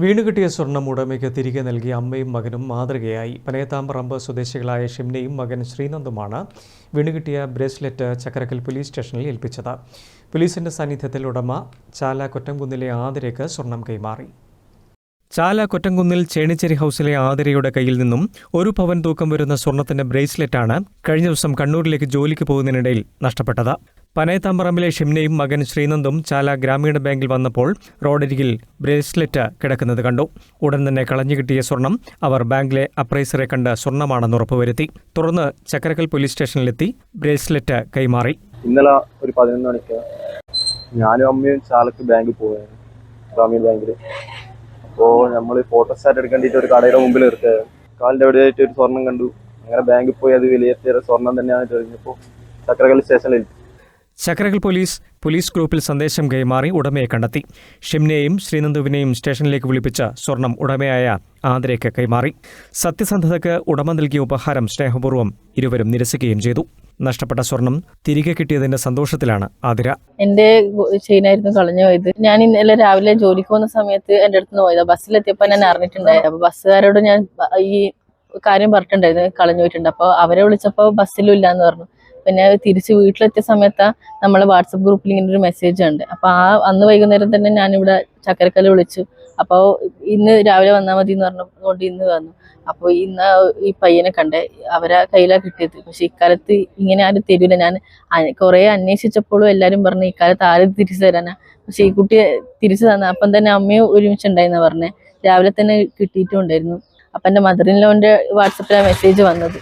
വീണുകിട്ടിയ സ്വർണം ഉടമയ്ക്ക് തിരികെ നൽകി അമ്മയും മകനും മാതൃകയായി. പനയത്താമ്പറമ്പ് സ്വദേശികളായ ഷിംനയും മകൻ ശ്രീനന്ദുമാണ് വീണുകിട്ടിയ ബ്രേസ്ലെറ്റ് ചക്കരക്കൽ പോലീസ് സ്റ്റേഷനിൽ ഏൽപ്പിച്ചത്. പോലീസിന്റെ സാന്നിധ്യത്തിൽ ഉടമ ചാല കൊറ്റംകുന്നിലെ ആതിരയ്ക്ക് സ്വർണം കൈമാറി. ചാല കൊറ്റംകുന്നിൽ ചേണിച്ചേരി ഹൗസിലെ ആതിരയുടെ കയ്യിൽ നിന്നും ഒരു പവൻ തൂക്കം വരുന്ന സ്വർണത്തിന്റെ ബ്രേസ്ലെറ്റാണ് കഴിഞ്ഞ ദിവസം കണ്ണൂരിലേക്ക് ജോലിക്ക് പോകുന്നതിനിടയിൽ നഷ്ടപ്പെട്ടത്. പനയത്താമ്പറമ്പിലെ ഷിംനയും മകൻ ശ്രീനന്ദും ചാല ഗ്രാമീണ ബാങ്കിൽ വന്നപ്പോൾ റോഡരികിൽ ബ്രേസ്ലെറ്റ് കിടക്കുന്നത് കണ്ടു. ഉടൻ തന്നെ കളഞ്ഞു കിട്ടിയ സ്വർണം അവർ ബാങ്കിലെ അപ്രൈസറെ കണ്ട് സ്വർണമാണെന്ന് ഉറപ്പുവരുത്തി. തുടർന്ന് ചക്കരക്കൽ പോലീസ് സ്റ്റേഷനിലെത്തി ബ്രേസ്ലെറ്റ് കൈമാറി. ഇന്നലെ ഒരു പതിനൊന്ന് മണിക്ക് ഞാനും അമ്മയും ചാലക്ക് ബാങ്കിൽ പോവുകയാണ് ഗ്രാമീണ ബാങ്കിൽ അപ്പോൾ നമ്മൾ ഫോട്ടോ സ്റ്റാറ്റ് എടുക്കേണ്ടിട്ട് ഒരു കടയുടെ മുമ്പിൽ നിർത്തുക കാലിന്റെ എവിടെയായിട്ട് ഒരു സ്വർണം കണ്ടു. അങ്ങനെ ബാങ്കിൽ പോയി അത് വിലയിരുത്തിയ സ്വർണം തന്നെയാണ് തെളിഞ്ഞപ്പോൾ ചക്രകൽ സ്റ്റേഷനിൽ ചക്കരക്കൽ പോലീസ് പോലീസ് ഗ്രൂപ്പിൽ സന്ദേശം കൈമാറി ഉടമയെ കണ്ടെത്തി. ഷിംനെയും ശ്രീനന്ദുവിനെയും സ്റ്റേഷനിലേക്ക് വിളിപ്പിച്ച് സ്വർണം ഉടമയായ ആന്ധ്രയ്ക്ക് കൈമാറി. സത്യസന്ധതയ്ക്ക് ഉടമ നൽകിയ ഉപഹാരം സ്നേഹപൂർവം ഇരുവരും നിരസിക്കുകയും ചെയ്തു. നഷ്ടപ്പെട്ട സ്വർണം തിരികെ കിട്ടിയതിന്റെ സന്തോഷത്തിലാണ് ആതിര. എന്റെ ചെയിനായിരുന്നു കളഞ്ഞു പോയത് ഞാൻ ഇന്നലെ രാവിലെ ജോലിക്ക് പോകുന്ന സമയത്ത് എന്റെ അടുത്ത് നിന്ന് പോയതാ. ബസ്സിലെത്തിയപ്പോ ഞാൻ അറിഞ്ഞിട്ടുണ്ടായിരുന്നു അപ്പൊ ബസ്സുകാരോട് ഞാൻ ഈ കാര്യം പറഞ്ഞിട്ടുണ്ടായിരുന്നു കളഞ്ഞു പോയിട്ടുണ്ട്. അപ്പൊ അവരെ വിളിച്ചപ്പോ ബസ്സിലും ഇല്ലാന്ന് പറഞ്ഞു. പിന്നെ തിരിച്ച് വീട്ടിലെത്തിയ സമയത്താ നമ്മളെ വാട്സപ്പ് ഗ്രൂപ്പിൽ ഇങ്ങനെ ഒരു മെസ്സേജ് ഉണ്ട്. അപ്പൊ ആ അന്ന് വൈകുന്നേരം തന്നെ ഞാനിവിടെ ചക്കരക്കല്ല് വിളിച്ചു. അപ്പോൾ ഇന്ന് രാവിലെ വന്നാൽ മതി എന്ന് പറഞ്ഞുകൊണ്ട് ഇന്ന് വന്നു. അപ്പോൾ ഇന്ന് ഈ പയ്യനെ കണ്ടേ അവരെ കയ്യിലാണ് കിട്ടിയത്. പക്ഷെ ഇക്കാലത്ത് ഇങ്ങനെ ആരും തരൂല ഞാൻ കുറേ അന്വേഷിച്ചപ്പോഴും എല്ലാരും പറഞ്ഞു ഇക്കാലത്ത് ആരും തിരിച്ചു തരാനാ. പക്ഷെ ഈ കുട്ടിയെ തിരിച്ചു തന്ന അപ്പം തന്നെ അമ്മയും ഒരുമിച്ച് ഒരുമിച്ചുണ്ടായിന്നാ പറഞ്ഞേ. രാവിലെ തന്നെ കിട്ടിയിട്ടുണ്ടായിരുന്നു. അപ്പൊ എന്റെ മദറിൻ ലോന്റെ വാട്സപ്പിലാണ് മെസ്സേജ് വന്നത്.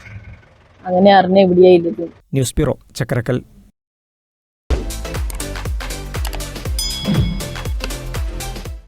അങ്ങനെ അറിഞ്ഞ എവിടെയായിരുന്നു ന്യൂസ് ബ്യൂറോ ചക്കരക്കൽ